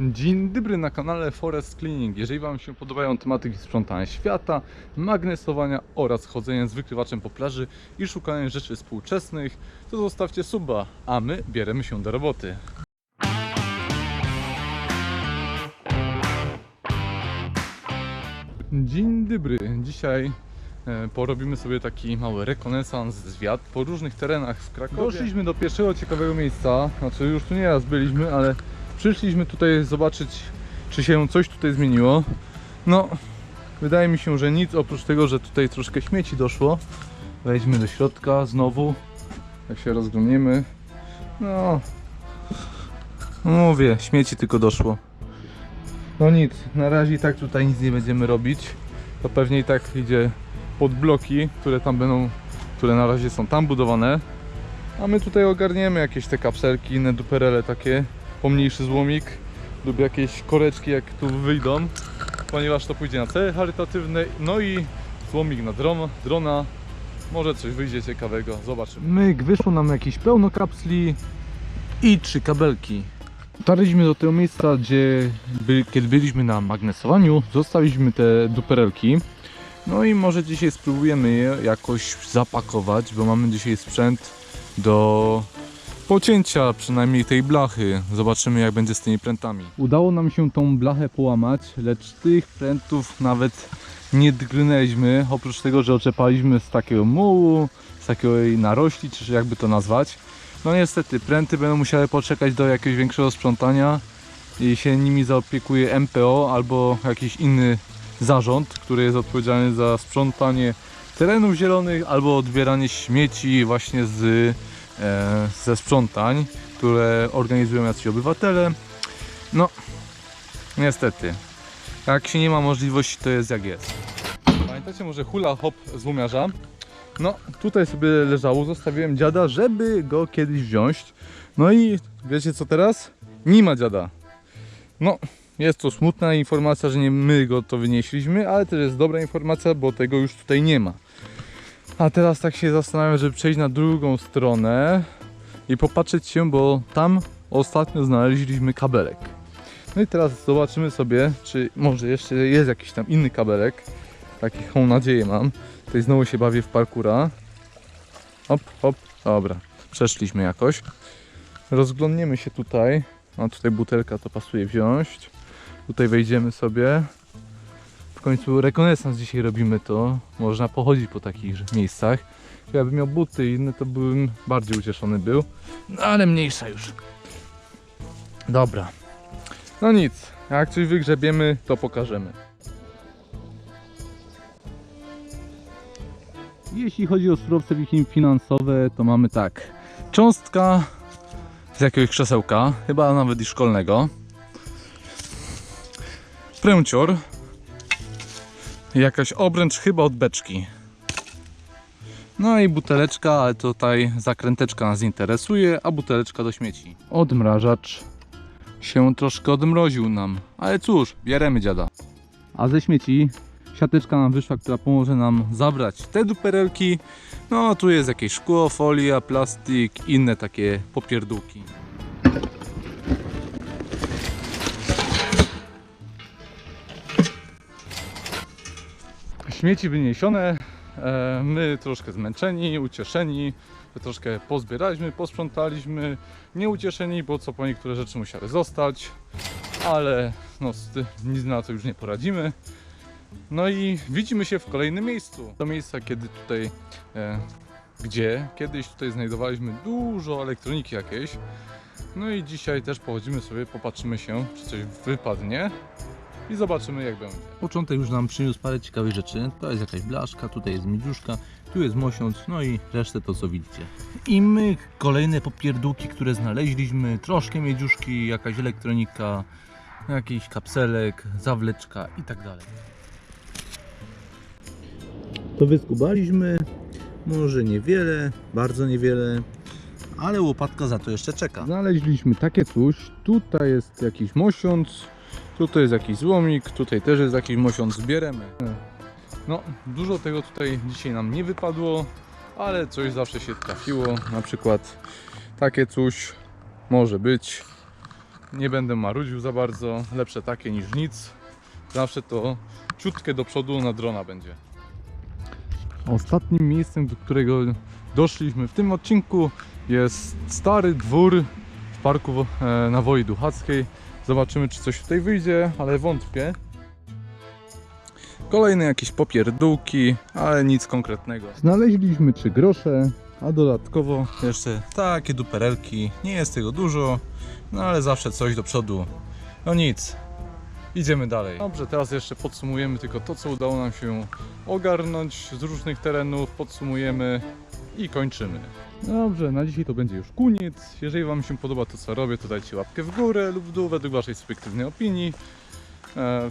Dzień dobry na kanale Forest Cleaning. Jeżeli Wam się podobają tematyki sprzątania świata, magnesowania oraz chodzenia z wykrywaczem po plaży i szukania rzeczy współczesnych, to zostawcie suba, a my bierzemy się do roboty. Dzień dobry. Dzisiaj e, porobimy sobie taki mały rekonesans, zwiat po różnych terenach w Krakowie. Doszliśmy do pierwszego ciekawego miejsca, znaczy już tu nie raz byliśmy, ale przyszliśmy tutaj zobaczyć, czy się coś tutaj zmieniło. No, wydaje mi się, że nic oprócz tego, że tutaj troszkę śmieci doszło. Wejdźmy do środka znowu, jak się rozglądniemy. No, mówię, śmieci tylko doszło. No nic, na razie i tak tutaj nic nie będziemy robić. To pewnie i tak idzie pod bloki, które tam będą, które na razie są tam budowane. A my tutaj ogarniemy jakieś te kapselki, inne duperele takie, pomniejszy złomik lub jakieś koreczki jak tu wyjdą, ponieważ to pójdzie na cele charytatywne, no i złomik na dron, drona. Może coś wyjdzie ciekawego, zobaczymy. Myk, wyszło nam jakieś pełno kapsli i trzy kabelki. Dotarliśmy do tego miejsca, gdzie by, kiedy byliśmy na magnesowaniu, zostawiliśmy te duperelki. No i może dzisiaj spróbujemy je jakoś zapakować, bo mamy dzisiaj sprzęt do pocięcia przynajmniej tej blachy. Zobaczymy jak będzie z tymi prętami. Udało nam się tą blachę połamać, lecz tych prętów nawet nie drgnęliśmy, oprócz tego, że oczepaliśmy z takiego mułu, z takiej narośli, czy jakby to nazwać. No niestety, pręty będą musiały poczekać do jakiegoś większego sprzątania i się nimi zaopiekuje MPO albo jakiś inny zarząd, który jest odpowiedzialny za sprzątanie terenów zielonych albo odbieranie śmieci właśnie z, ze sprzątań, które organizują jacyś obywatele. No, niestety, jak się nie ma możliwości, to jest jak jest. Pamiętacie może hula hop z łumiarza? No, tutaj sobie leżało, zostawiłem dziada, żeby go kiedyś wziąć. No i wiecie co teraz? Nie ma dziada. No, jest to smutna informacja, że nie my go to wynieśliśmy, ale też jest dobra informacja, bo tego już tutaj nie ma. A teraz tak się zastanawiam, żeby przejść na drugą stronę i popatrzeć się, bo tam ostatnio znaleźliśmy kabelek. No i teraz zobaczymy sobie, czy może jeszcze jest jakiś tam inny kabelek. Taką nadzieję mam. Tutaj znowu się bawię w parkura. Hop, hop, dobra. Przeszliśmy jakoś. Rozglądniemy się tutaj. No tutaj butelka to pasuje wziąć. Tutaj wejdziemy sobie. W końcu rekonesans dzisiaj robimy to. Można pochodzić po takich miejscach. Jakbym miał buty inne, to bym bardziej ucieszony był. No ale mniejsza już. Dobra. No nic. Jak coś wygrzebiemy, to pokażemy. Jeśli chodzi o surowce finansowe, to mamy tak. Cząstka z jakiegoś krzesełka, chyba nawet i szkolnego. Pręcior. Jakaś obręcz chyba od beczki. No i buteleczka, ale tutaj zakręteczka nas interesuje, a buteleczka do śmieci. Odmrażacz się troszkę odmroził nam, ale cóż, bieremy dziada. A ze śmieci siateczka nam wyszła, która pomoże nam zabrać te duperelki. No tu jest jakieś szkło, folia, plastik, inne takie popierdółki. Śmieci wyniesione, e, my troszkę zmęczeni, ucieszeni, troszkę pozbieraliśmy, posprzątaliśmy, nieucieszeni, bo co po niektóre rzeczy musiały zostać, ale no nic na to już nie poradzimy. No i widzimy się w kolejnym miejscu. To miejsca, kiedy tutaj, e, gdzie kiedyś tutaj znajdowaliśmy dużo elektroniki jakiejś. No i dzisiaj też pochodzimy sobie, popatrzymy się, czy coś wypadnie i zobaczymy jak będzie. Początek już nam przyniósł parę ciekawych rzeczy. To jest jakaś blaszka, tutaj jest miedziuszka, tu jest mosiąc, no i resztę to co widzicie. I my kolejne popierdółki, które znaleźliśmy, troszkę miedziuszki, jakaś elektronika, jakiś kapselek, zawleczka i tak dalej. To wyskubaliśmy, może niewiele, bardzo niewiele, ale łopatka za to jeszcze czeka. Znaleźliśmy takie coś, tutaj jest jakiś mosiąc, tutaj jest jakiś złomik, tutaj też jest jakiś mosiąc, zbieremy. No, dużo tego tutaj dzisiaj nam nie wypadło, ale coś zawsze się trafiło, na przykład takie coś może być. Nie będę marudził za bardzo. Lepsze takie niż nic. Zawsze to ciutkę do przodu na drona będzie. Ostatnim miejscem, do którego doszliśmy w tym odcinku jest stary dwór w parku e, na Woi Duchackiej. Zobaczymy, czy coś tutaj wyjdzie, ale wątpię. Kolejne jakieś popierdółki, ale nic konkretnego. Znaleźliśmy trzy grosze, a dodatkowo jeszcze takie duperelki. Nie jest tego dużo, no ale zawsze coś do przodu. No nic, idziemy dalej. Dobrze, teraz jeszcze podsumujemy tylko to, co udało nam się ogarnąć z różnych terenów. Podsumujemy i kończymy. Dobrze, na dzisiaj to będzie już koniec. Jeżeli Wam się podoba to, co robię, to dajcie łapkę w górę lub w dół według Waszej subiektywnej opinii. E,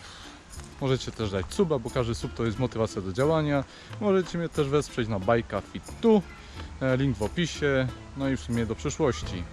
Możecie też dać suba, bo każdy sub to jest motywacja do działania. Możecie mnie też wesprzeć na Bajka Fit Tu. E, Link w opisie. No i w sumie do przyszłości.